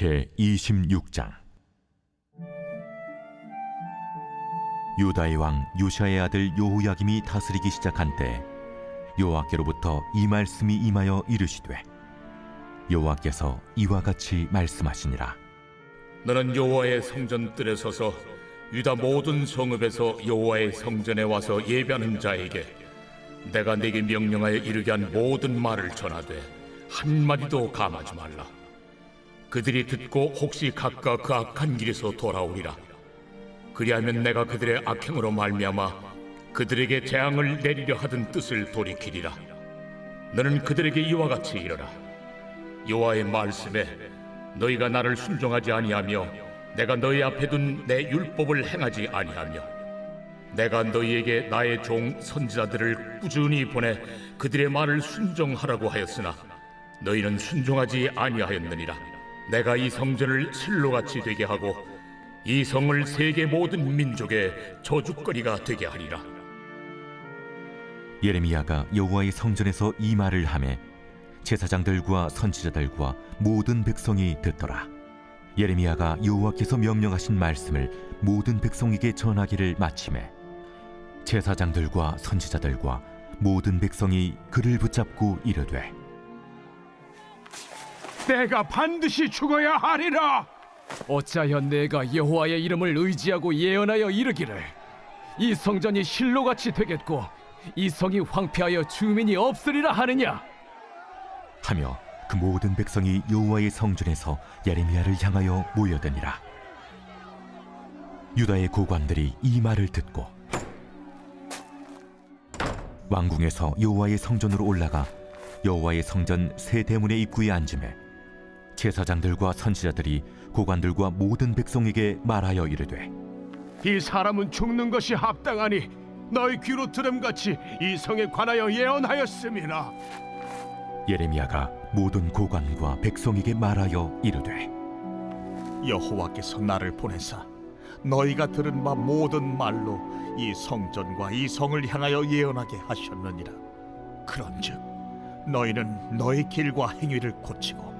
제 26장 유다의 왕 요시아의 아들 요호야김이 다스리기 시작한 때 여호와께로부터 이 말씀이 임하여 이르시되 여호와께서 이와 같이 말씀하시니라 너는 여호와의 성전 뜰에 서서 유다 모든 성읍에서 여호와의 성전에 와서 예배하는 자에게 내가 네게 명령하여 이르게 한 모든 말을 전하되 한 마디도 감하지 말라. 그들이 듣고 혹시 각각 그 악한 길에서 돌아오리라. 그리하면 내가 그들의 악행으로 말미암아 그들에게 재앙을 내리려 하던 뜻을 돌이키리라. 너는 그들에게 이와 같이 이르라. 여호와의 말씀에 너희가 나를 순종하지 아니하며 내가 너희 앞에 둔 내 율법을 행하지 아니하며 내가 너희에게 나의 종 선지자들을 꾸준히 보내 그들의 말을 순종하라고 하였으나 너희는 순종하지 아니하였느니라 내가 이 성전을 실로같이 되게 하고 이 성을 세계 모든 민족의 저주거리가 되게 하리라. 예레미야가 여호와의 성전에서 이 말을 하매 제사장들과 선지자들과 모든 백성이 듣더라. 예레미야가 여호와께서 명령하신 말씀을 모든 백성에게 전하기를 마침에 제사장들과 선지자들과 모든 백성이 그를 붙잡고 이르되 내가 반드시 죽어야 하리라. 어찌하여 내가 여호와의 이름을 의지하고 예언하여 이르기를 이 성전이 실로같이 되겠고 이 성이 황폐하여 주민이 없으리라 하느냐? 하며 그 모든 백성이 여호와의 성전에서 예레미야를 향하여 모여드니라 유다의 고관들이 이 말을 듣고 왕궁에서 여호와의 성전으로 올라가 여호와의 성전 세 대문의 입구에 앉음에 제사장들과 선지자들이 고관들과 모든 백성에게 말하여 이르되 이 사람은 죽는 것이 합당하니 너희 귀로 들음같이 이 성에 관하여 예언하였음이라. 예레미야가 모든 고관과 백성에게 말하여 이르되 여호와께서 나를 보내사 너희가 들은 바 모든 말로 이 성전과 이 성을 향하여 예언하게 하셨느니라. 그런즉 너희는 너희 길과 행위를 고치고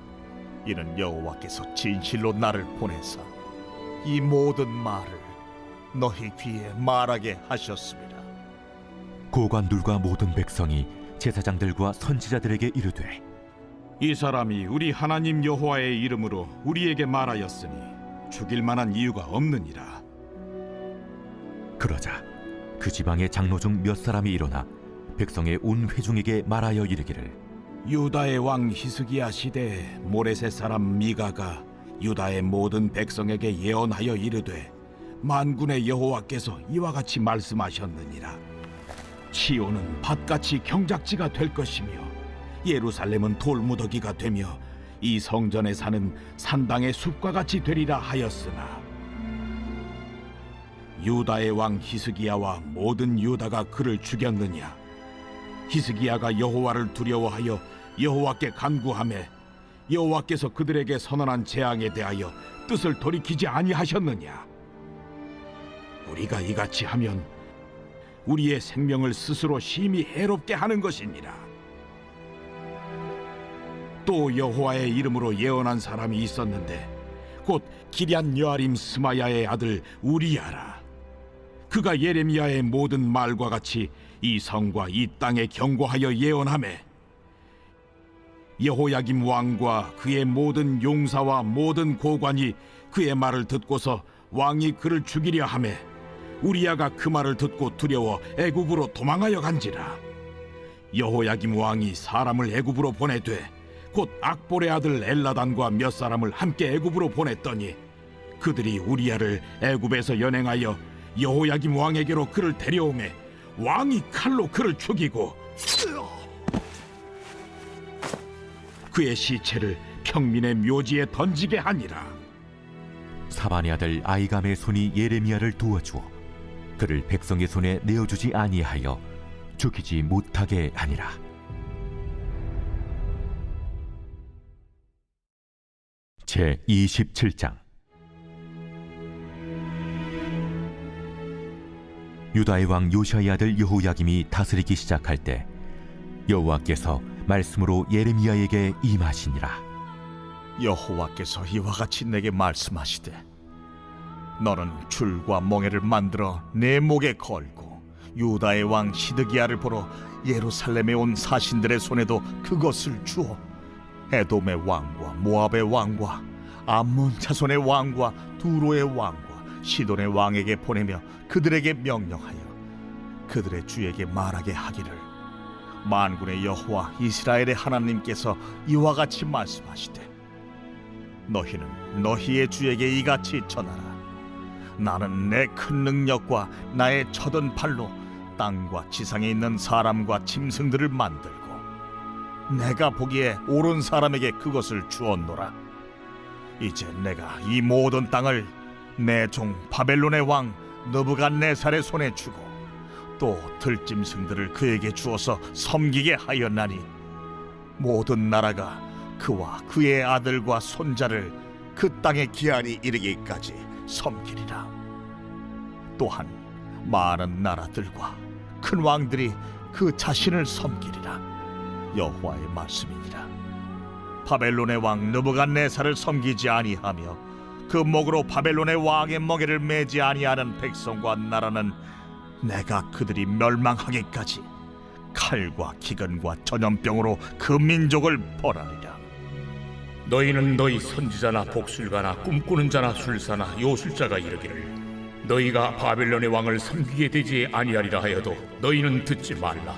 이는 여호와께서 진실로 나를 보내사 이 모든 말을 너희 귀에 말하게 하셨습니다. 고관들과 모든 백성이 제사장들과 선지자들에게 이르되 이 사람이 우리 하나님 여호와의 이름으로 우리에게 말하였으니 죽일 만한 이유가 없느니라. 그러자 그 지방의 장로 중 몇 사람이 일어나 백성의 온 회중에게 말하여 이르기를 유다의 왕 히스기야 시대에 모레셋 사람 미가가 유다의 모든 백성에게 예언하여 이르되 만군의 여호와께서 이와 같이 말씀하셨느니라. 치오는 밭같이 경작지가 될 것이며 예루살렘은 돌무더기가 되며 이 성전에 사는 산당의 숲과 같이 되리라 하였으나 유다의 왕 히스기야와 모든 유다가 그를 죽였느냐 히스기야가 여호와를 두려워하여 여호와께 간구하매 여호와께서 그들에게 선언한 재앙에 대하여 뜻을 돌이키지 아니하셨느냐? 우리가 이같이 하면 우리의 생명을 스스로 심히 해롭게 하는 것이니라. 또 여호와의 이름으로 예언한 사람이 있었는데 곧 기럇 여아림 스마야의 아들 우리야라. 그가 예레미야의 모든 말과 같이 이 성과 이 땅에 경고하여 예언하매 여호야김 왕과 그의 모든 용사와 모든 고관이 그의 말을 듣고서 왕이 그를 죽이려 하매 우리야가 그 말을 듣고 두려워 애굽으로 도망하여 간지라. 여호야김 왕이 사람을 애굽으로 보내되 곧 악볼의 아들 엘라단과 몇 사람을 함께 애굽으로 보냈더니 그들이 우리야를 애굽에서 연행하여 여호야김 왕에게로 그를 데려오매 왕이 칼로 그를 죽이고 그의 시체를 형민의 묘지에 던지게 하니라. 사반의 아들 아이감의 손이 예레미야를 도와주어 그를 백성의 손에 내어주지 아니하여 죽이지 못하게 하니라. 제 27장 유다의 왕 요시아의 아들 여호야김이 다스리기 시작할 때 여호와께서 말씀으로 예레미야에게 임하시니라. 여호와께서 이와 같이 내게 말씀하시되 너는 줄과 멍에를 만들어 내 목에 걸고 유다의 왕 시드기야를 보러 예루살렘에 온 사신들의 손에도 그것을 주어 에돔의 왕과 모압의 왕과 암몬 자손의 왕과 두로의 왕과 시돈의 왕에게 보내며 그들에게 명령하여 그들의 주에게 말하게 하기를. 만군의 여호와 이스라엘의 하나님께서 이와 같이 말씀하시되 너희는 너희의 주에게 이같이 전하라. 나는 내 큰 능력과 나의 쳐든 팔로 땅과 지상에 있는 사람과 짐승들을 만들고 내가 보기에 옳은 사람에게 그것을 주었노라. 이제 내가 이 모든 땅을 내 종 바벨론의 왕 느부갓네살의 손에 주고 또 들짐승들을 그에게 주어서 섬기게 하였나니 모든 나라가 그와 그의 아들과 손자를 그 땅의 기한이 이르기까지 섬기리라. 또한 많은 나라들과 큰 왕들이 그 자신을 섬기리라. 여호와의 말씀이니라. 바벨론의 왕 느부갓네살을 섬기지 아니하며 그 목으로 바벨론의 왕의 멍에를 매지 아니하는 백성과 나라는 내가 그들이 멸망하기까지 칼과 기근과 전염병으로 그 민족을 벌하리라. 너희는 너희 선지자나 복술가나 꿈꾸는 자나 술사나 요술자가 이르기를 너희가 바벨론의 왕을 섬기게 되지 아니하리라 하여도 너희는 듣지 말라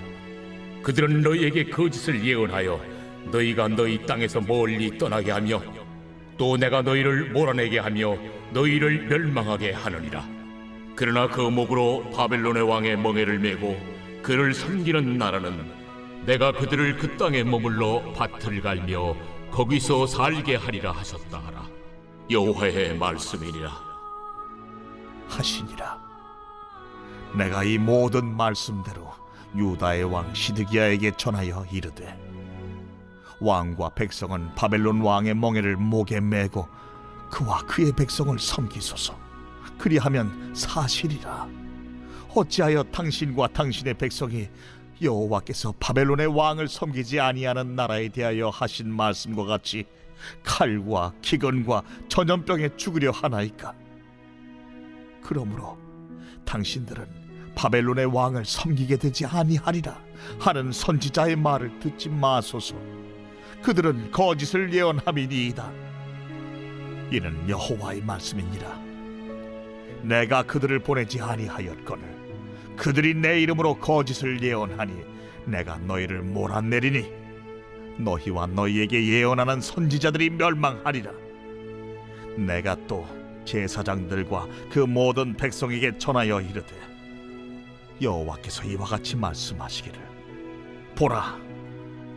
그들은 너희에게 거짓을 예언하여 너희가 너희 땅에서 멀리 떠나게 하며 또 내가 너희를 몰아내게 하며 너희를 멸망하게 하느니라. 그러나 그 목으로 바벨론의 왕의 멍에를 메고 그를 섬기는 나라는 내가 그들을 그 땅에 머물러 밭을 갈며 거기서 살게 하리라 하셨다 하라. 여호와의 말씀이니라. 하시니라. 내가 이 모든 말씀대로 유다의 왕 시드기야에게 전하여 이르되 왕과 백성은 바벨론 왕의 멍에를 목에 메고 그와 그의 백성을 섬기소서. 그리하면 사실이라. 어찌하여 당신과 당신의 백성이 여호와께서 바벨론의 왕을 섬기지 아니하는 나라에 대하여 하신 말씀과 같이 칼과 기근과 전염병에 죽으려 하나이까? 그러므로 당신들은 바벨론의 왕을 섬기게 되지 아니하리라 하는 선지자의 말을 듣지 마소서. 그들은 거짓을 예언함이니이다. 이는 여호와의 말씀이니라. 내가 그들을 보내지 아니하였거늘 그들이 내 이름으로 거짓을 예언하니 내가 너희를 몰아내리니 너희와 너희에게 예언하는 선지자들이 멸망하리라. 내가 또 제사장들과 그 모든 백성에게 전하여 이르되 여호와께서 이와 같이 말씀하시기를 보라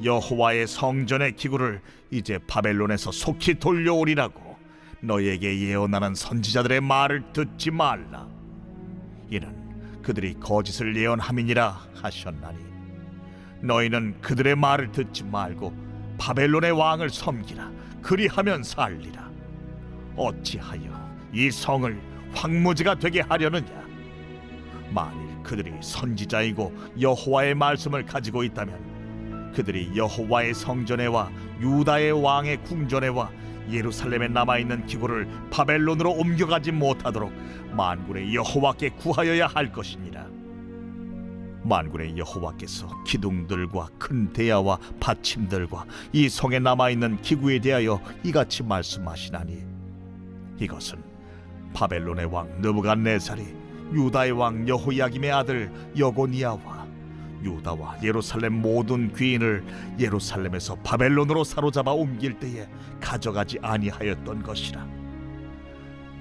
여호와의 성전의 기구를 이제 바벨론에서 속히 돌려오리라고. 너희에게 예언하는 선지자들의 말을 듣지 말라. 이는 그들이 거짓을 예언함이니라 하셨나니. 너희는 그들의 말을 듣지 말고 바벨론의 왕을 섬기라. 그리하면 살리라. 어찌하여 이 성을 황무지가 되게 하려느냐? 만일 그들이 선지자이고 여호와의 말씀을 가지고 있다면 그들이 여호와의 성전에 와 유다의 왕의 궁전에 와 예루살렘에 남아 있는 기구를 바벨론으로 옮겨가지 못하도록 만군의 여호와께 구하여야 할 것이니라. 만군의 여호와께서 기둥들과 큰 대야와 받침들과 이 성에 남아 있는 기구에 대하여 이같이 말씀하시나니 이것은 바벨론의 왕 느부갓네살이 유다의 왕 여호야김의 아들 여고니아와 유다와 예루살렘 모든 귀인을 예루살렘에서 바벨론으로 사로잡아 옮길 때에 가져가지 아니하였던 것이라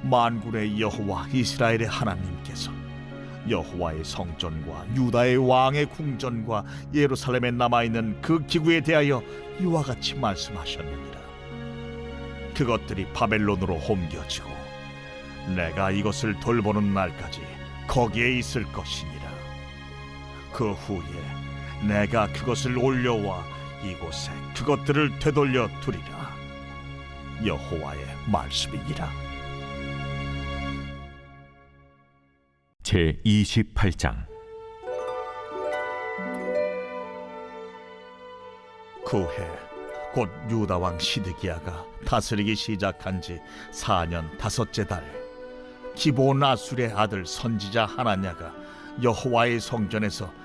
만군의 여호와 이스라엘의 하나님께서 여호와의 성전과 유다의 왕의 궁전과 예루살렘에 남아 있는 그 기구에 대하여 이와 같이 말씀하셨느니라 그것들이 바벨론으로 옮겨지고 내가 이것을 돌보는 날까지 거기에 있을 것이니라. 그 후에 내가 그것을 올려와 이곳에 그것들을 되돌려 두리라. 여호와의 말씀이니라. 제 28장 그해 곧 유다 왕 시드기야가 다스리기 시작한 지 4년 다섯째 달 기본 아술의 아들 선지자 하나냐가 여호와의 성전에서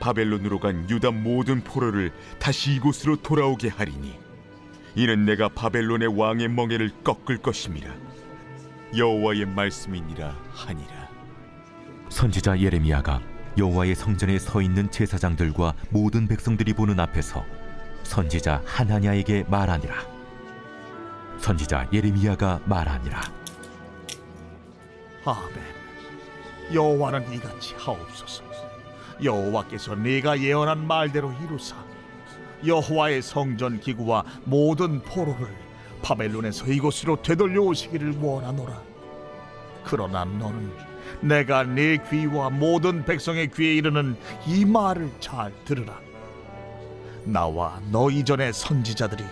바벨론으로 간 유다 모든 포로를 다시 이곳으로 돌아오게 하리니 이는 내가 바벨론의 왕의 멍에를 꺾을 것임이라. 여호와의 말씀이니라 하니라. 선지자 예레미야가 여호와의 성전에 서 있는 제사장들과 모든 백성들이 보는 앞에서 선지자 하나냐에게 말하니라. 선지자 예레미야가 말하니라. 아멘. 여호와는 이같이 하옵소서 여호와께서 네가 예언한 말대로 이루사. 여호와의 성전 기구와 모든 포로를 바벨론에서 이곳으로 되돌려 오시기를 원하노라. 그러나 너는 내가 네 귀와 모든 백성의 귀에 이르는 이 말을 잘 들으라. 나와 너 이전의 선지자들이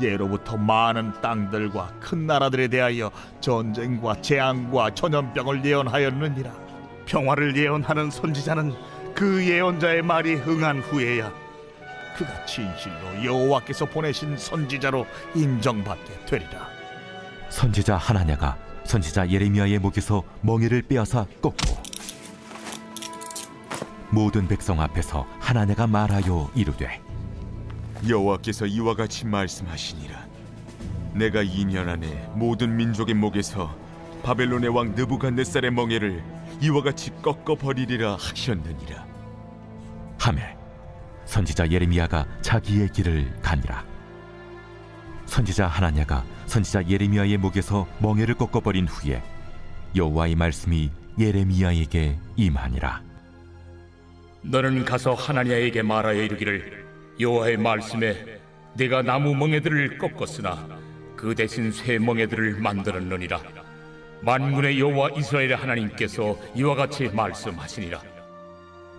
예로부터 많은 땅들과 큰 나라들에 대하여 전쟁과 재앙과 전염병을 예언하였느니라. 평화를 예언하는 선지자는 그 예언자의 말이 응한 후에야 그가 진실로 여호와께서 보내신 선지자로 인정받게 되리라. 선지자 하나냐가 선지자 예레미야의 목에서 멍에를 빼앗아 꺾고 모든 백성 앞에서 하나냐가 말하여 이르되 여호와께서 이와 같이 말씀하시니라 내가 2년 안에 모든 민족의 목에서 바벨론의 왕 느부갓네살의 멍에를 이와 같이 꺾어 버리리라 하셨느니라 하매 선지자 예레미야가 자기의 길을 가니라. 선지자 하나냐가 선지자 예레미야의 목에서 멍에를 꺾어 버린 후에 여호와의 말씀이 예레미야에게 임하니라. 너는 가서 하나냐에게 말하여 이르기를 여호와의 말씀에 내가 나무 멍에들을 꺾었으나 그 대신 새 멍에들을 만들었느니라. 만군의 여호와 이스라엘의 하나님께서 이와 같이 말씀하시니라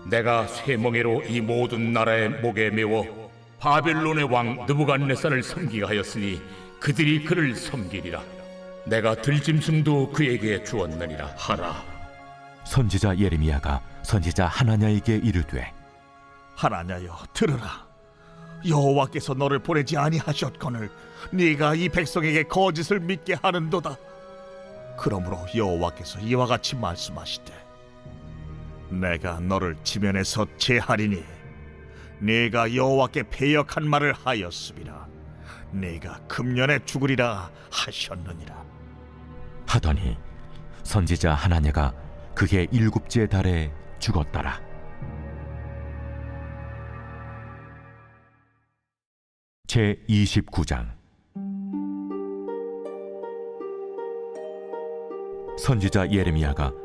내가 새 멍에로 이 모든 나라의 목에 메워 바벨론의 왕 느부갓네살을 섬기게 하였으니 그들이 그를 섬기리라 내가 들짐승도 그에게 주었느니라 하라 선지자 예레미야가 선지자 하나냐에게 이르되 하나냐여 들으라. 여호와께서 너를 보내지 아니하셨거늘 네가 이 백성에게 거짓을 믿게 하는도다. 그러므로 여호와께서 이와 같이 말씀하시되 내가 너를 지면에서 제하리니 네가 여호와께 배역한 말을 하였음이라 네가 금년에 죽으리라 하셨느니라. 하더니 선지자 하나냐가 그해 일곱째 달에 죽었더라. 제 29장. 선지자 예레미야가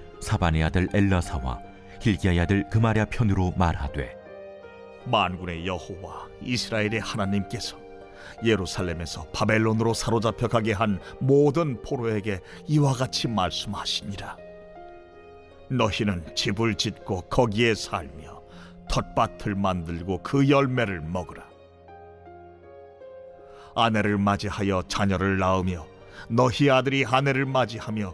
사반의 아들 엘라사와 hil기야의 아들 그마랴 편으로 말하되 만군의 여호와 이스라엘의 하나님께서 예루살렘에서 바벨론으로 사로잡혀 가게 한 모든 포로에게 이와 같이 말씀하시니라. 너희는 집을 짓고 거기에 살며 텃밭을 만들고 그 열매를 먹으라. 아내를 맞이하여 자녀를 낳으며 너희 아들이 아내를 맞이하며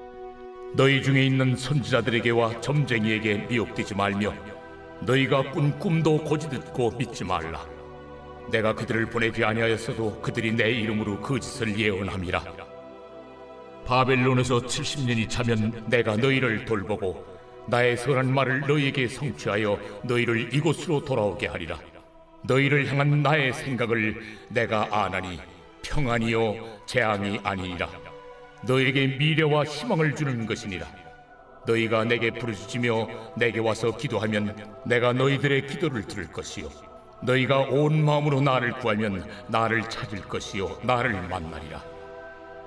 너희 중에 있는 선지자들에게와 점쟁이에게 미혹되지 말며 너희가 꾼 꿈도 고지 듣고 믿지 말라. 내가 그들을 보내지 아니하였어도 그들이 내 이름으로 그 짓을 예언함이라. 바벨론에서 70년이 차면 내가 너희를 돌보고 나의 선한 말을 너희에게 성취하여 너희를 이곳으로 돌아오게 하리라. 너희를 향한 나의 생각을 내가 아나니 평안이요 재앙이 아니니라. 너에게 미래와 희망을 주는 것이니라. 너희가 내게 부르짖으며 내게 와서 기도하면 내가 너희들의 기도를 들을 것이요. 너희가 온 마음으로 나를 구하면 나를 찾을 것이요 나를 만나리라.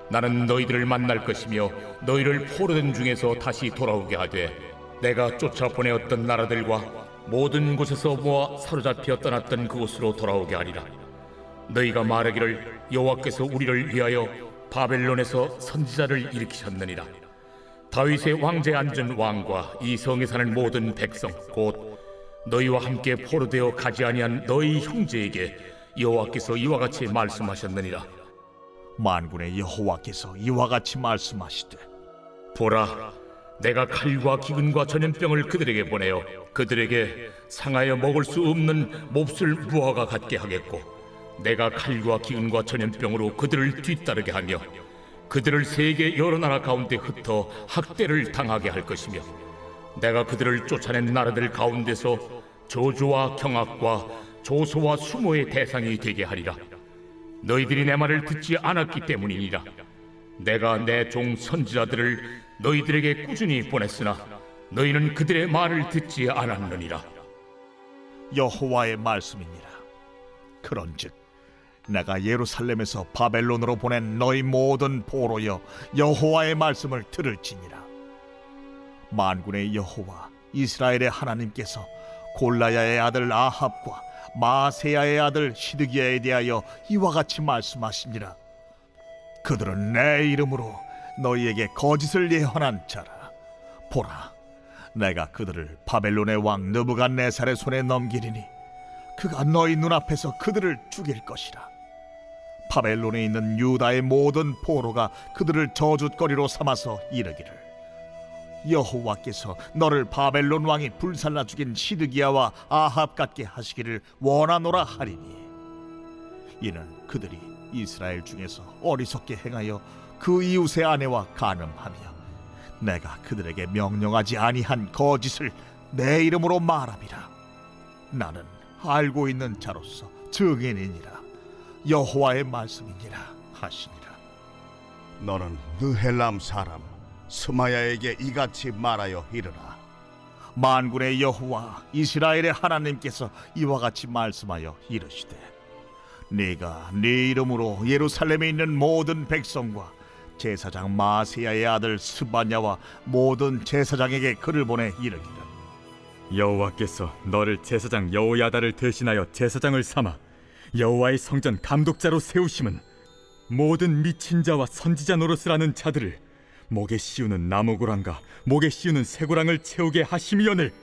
나는 너희들을 만날 것이며 너희를 포로된 중에서 다시 돌아오게 하되 내가 쫓아 보내었던 나라들과 모든 곳에서 모아 사로잡혀 떠났던 그곳으로 돌아오게 하리라. 너희가 말하기를 여호와께서 우리를 위하여 바벨론에서 선지자를 일으키셨느니라. 다윗의 왕제에 앉은 왕과 이 성에 사는 모든 백성 곧 너희와 함께 포로되어 가지 아니한 너희 형제에게 여호와께서 이와 같이 말씀하셨느니라. 만군의 여호와께서 이와 같이 말씀하시되 보라, 내가 칼과 기근과 전염병을 그들에게 보내어 그들에게 상하여 먹을 수 없는 몹쓸 무화과 같게 하겠고, 내가 칼과 기근과 전염병으로 그들을 뒤따르게 하며 그들을 세계 여러 나라 가운데 흩어 학대를 당하게 할 것이며, 내가 그들을 쫓아낸 나라들 가운데서 저주와 경악과 조소와 수모의 대상이 되게 하리라. 너희들이 내 말을 듣지 않았기 때문이니라. 내가 내 종 선지자들을 너희들에게 꾸준히 보냈으나 너희는 그들의 말을 듣지 않았느니라. 여호와의 말씀이니라 그런즉 내가 예루살렘에서 바벨론으로 보낸 너희 모든 포로여 여호와의 말씀을 들을지니라. 만군의 여호와 이스라엘의 하나님께서 골라야의 아들 아합과 마세야의 아들 시드기야에 대하여 이와 같이 말씀하시니라 그들은 내 이름으로 너희에게 거짓을 예언한 자라. 보라 내가 그들을 바벨론의 왕 느부갓네살의 손에 넘기리니 그가 너희 눈앞에서 그들을 죽일 것이라 바벨론에 있는 유다의 모든 포로가 그들을 저주거리로 삼아서 이르기를. 여호와께서 너를 바벨론 왕이 불살라 죽인 시드기야와 아합 같게 하시기를 원하노라 하리니. 이는 그들이 이스라엘 중에서 어리석게 행하여 그 이웃의 아내와 간음하며 내가 그들에게 명령하지 아니한 거짓을 내 이름으로 말함이라 나는 알고 있는 자로서 증인이니라 여호와의 말씀이니라 하시니라. 너는 느헬람 사람 스마야에게 이같이 말하여 이르라. 만군의 여호와 이스라엘의 하나님께서 이와 같이 말씀하여 이르시되 네가 네 이름으로 예루살렘에 있는 모든 백성과 제사장 마세야의 아들 스바냐와 모든 제사장에게 글을 보내 이르기를. 여호와께서 너를 제사장 여호야다를 대신하여 제사장을 삼아 여호와의 성전 감독자로 세우심은 모든 미친 자와 선지자 노릇을 하는 자들을 목에 씌우는 나무고랑과 목에 씌우는 쇠고랑을 채우게 하심이오늘.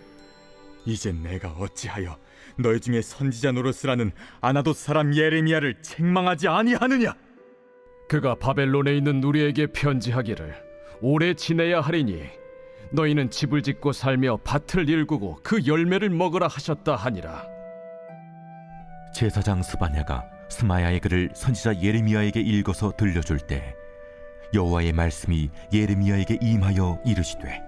이제 내가 어찌하여 너희 중에 선지자 노릇을 하는 아나돗 사람 예레미야를 책망하지 아니하느냐? 그가 바벨론에 있는 우리에게 편지하기를 오래 지내야 하리니 너희는 집을 짓고 살며 밭을 일구고 그 열매를 먹으라 하셨다 하니라 제사장 스바냐가 스마야의 글을 선지자 예레미야에게 읽어서 들려줄 때 여호와의 말씀이 예레미야에게 임하여 이르시되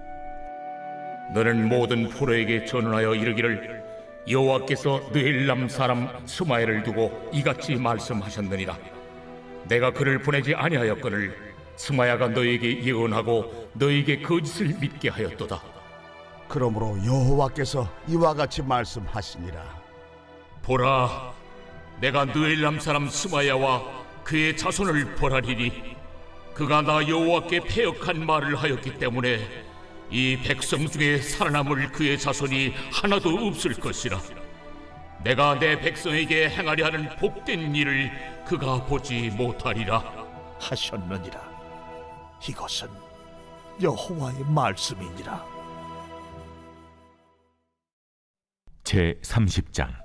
너는 모든 포로에게 전언하여 이르기를 여호와께서 느헬람 사람 스마엘을 두고 이같이 말씀하셨느니라. 내가 그를 보내지 아니하였거늘 스마야가 너에게 예언하고 너에게 거짓을 믿게 하였도다. 그러므로 여호와께서 이와 같이 말씀하시니라 보라, 내가 느헬람 사람 스마야와 그의 자손을 벌하리니 그가 나 여호와께 패역한 말을 하였기 때문에 이 백성 중에 살아남을 그의 자손이 하나도 없을 것이라. 내가 내 백성에게 행하려 하는 복된 일을 그가 보지 못하리라. 하셨느니라 이것은 여호와의 말씀이니라 제 30장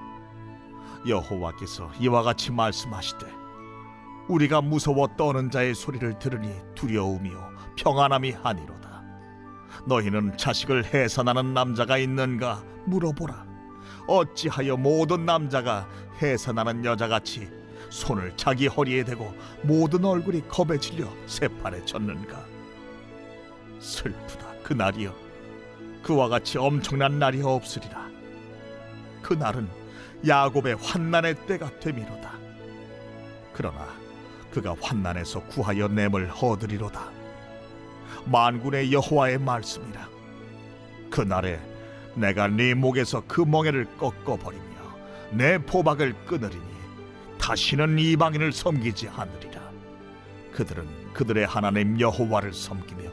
여호와께서 이와 같이 말씀하시되 우리가 무서워 떠는 자의 소리를 들으니 두려움이요 평안함이 아니로다. 너희는 자식을 해산하는 남자가 있는가 물어보라. 어찌하여 모든 남자가 해산하는 여자같이 손을 자기 허리에 대고 모든 얼굴이 겁에 질려 새판에 젖는가? 슬프다 그날이여. 그와 같이 엄청난 날이 없으리라. 그날은 야곱의 환난의 때가 되미로다. 그러나 그가 환난에서 구하여 냄을 얻으리로다. 만군의 여호와의 말씀이라. 그날에 내가 네 목에서 그 멍에를 꺾어 버리며 내 포박을 끊으리니 다시는 이방인을 섬기지 않으리라. 그들은 그들의 하나님 여호와를 섬기며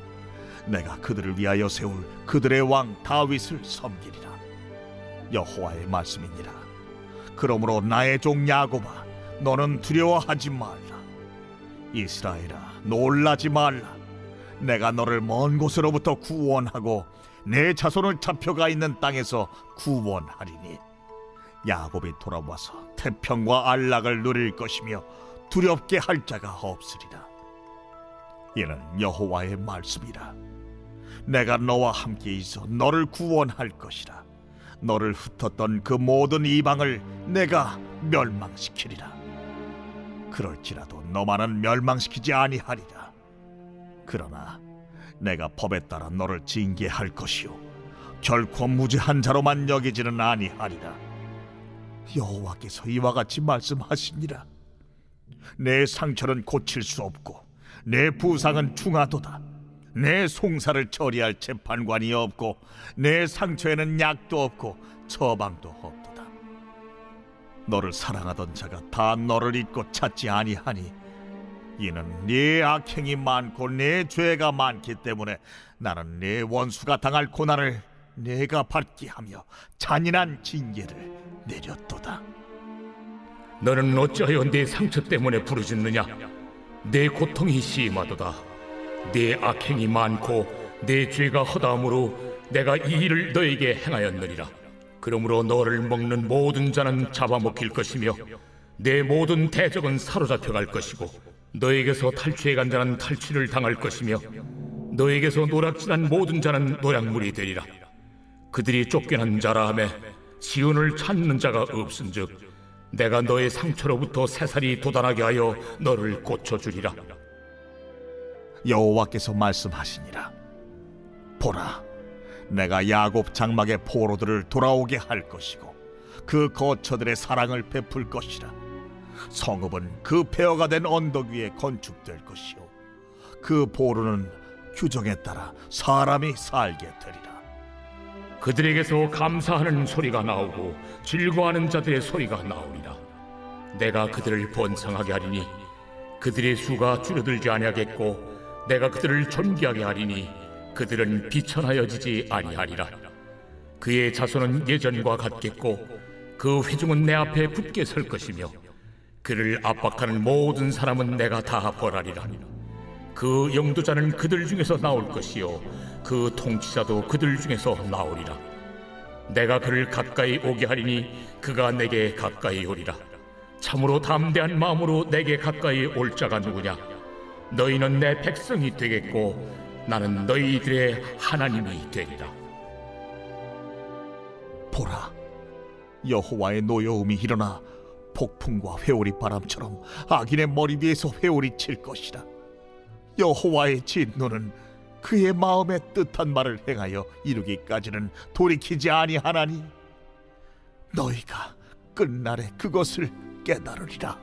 내가 그들을 위하여 세울 그들의 왕 다윗을 섬기리라. 여호와의 말씀이니라 그러므로 나의 종 야곱아 너는 두려워하지 말라. 이스라엘아 놀라지 말라. 내가 너를 먼 곳으로부터 구원하고 내 자손을 잡혀가 있는 땅에서 구원하리니. 야곱이 돌아와서 태평과 안락을 누릴 것이며 두렵게 할 자가 없으리라. 이는 여호와의 말씀이라. 내가 너와 함께 있어 너를 구원할 것이라 너를 흩었던 그 모든 이방을 내가 멸망시키리라. 그럴지라도 너만은 멸망시키지 아니하리라. 그러나 내가 법에 따라 너를 징계할 것이요 결코 무죄한 자로만 여기지는 아니하리라. 여호와께서 이와 같이 말씀하시니라. 내 상처는 고칠 수 없고 내 부상은 중하도다 내 송사를 처리할 재판관이 없고 내 상처에는 약도 없고 처방도 없도다 너를 사랑하던 자가 다 너를 잊고 찾지 아니하니 이는 네 악행이 많고 네 죄가 많기 때문에 나는 네 원수가 당할 고난을 내가 받게 하며 잔인한 징계를 내렸도다 너는 어찌하여 내 상처 때문에 부르짖느냐? 내 고통이 심하도다. 내 악행이 많고 내 죄가 허다함으로 내가 이 일을 너에게 행하였느니라. 그러므로 너를 먹는 모든 자는 잡아먹힐 것이며 내 모든 대적은 사로잡혀 갈 것이고 너에게서 탈취해 간 자는 탈취를 당할 것이며 너에게서 노략질한 모든 자는 노략물이 되리라. 그들이 쫓겨난 자라 하매 지원을 찾는 자가 없은즉 내가 너의 상처로부터 새살이 돋아나게 하여 너를 고쳐주리라. 여호와께서 말씀하시니라. 보라 내가 야곱 장막의 포로들을 돌아오게 할 것이고 그 거처들의 사랑을 베풀 것이라. 성읍은 그 폐허가 된 언덕 위에 건축될 것이요. 그 포로는 규정에 따라 사람이 살게 되리라. 그들에게서 감사하는 소리가 나오고 즐거워하는 자들의 소리가 나오리라. 내가 그들을 번성하게 하리니 그들의 수가 줄어들지 아니하겠고 내가 그들을 존귀하게 하리니 그들은 비천하여지지 아니하리라. 그의 자손은 예전과 같겠고 그 회중은 내 앞에 굳게 설 것이며 그를 압박하는 모든 사람은 내가 다 벌하리라. 그 영도자는 그들 중에서 나올 것이요 그 통치자도 그들 중에서 나오리라 내가 그를 가까이 오게 하리니 그가 내게 가까이 오리라 참으로 담대한 마음으로 내게 가까이 올 자가 누구냐 너희는 내 백성이 되겠고 나는 너희들의 하나님이 되리라 보라 여호와의 노여움이 일어나 폭풍과 회오리 바람처럼 악인의 머리 위에서 회오리 칠 것이라. 여호와의 진노는 그의 마음에 뜻한 말을 행하여 이루기까지는 돌이키지 아니하나니 너희가 끝날에 그것을 깨달으리라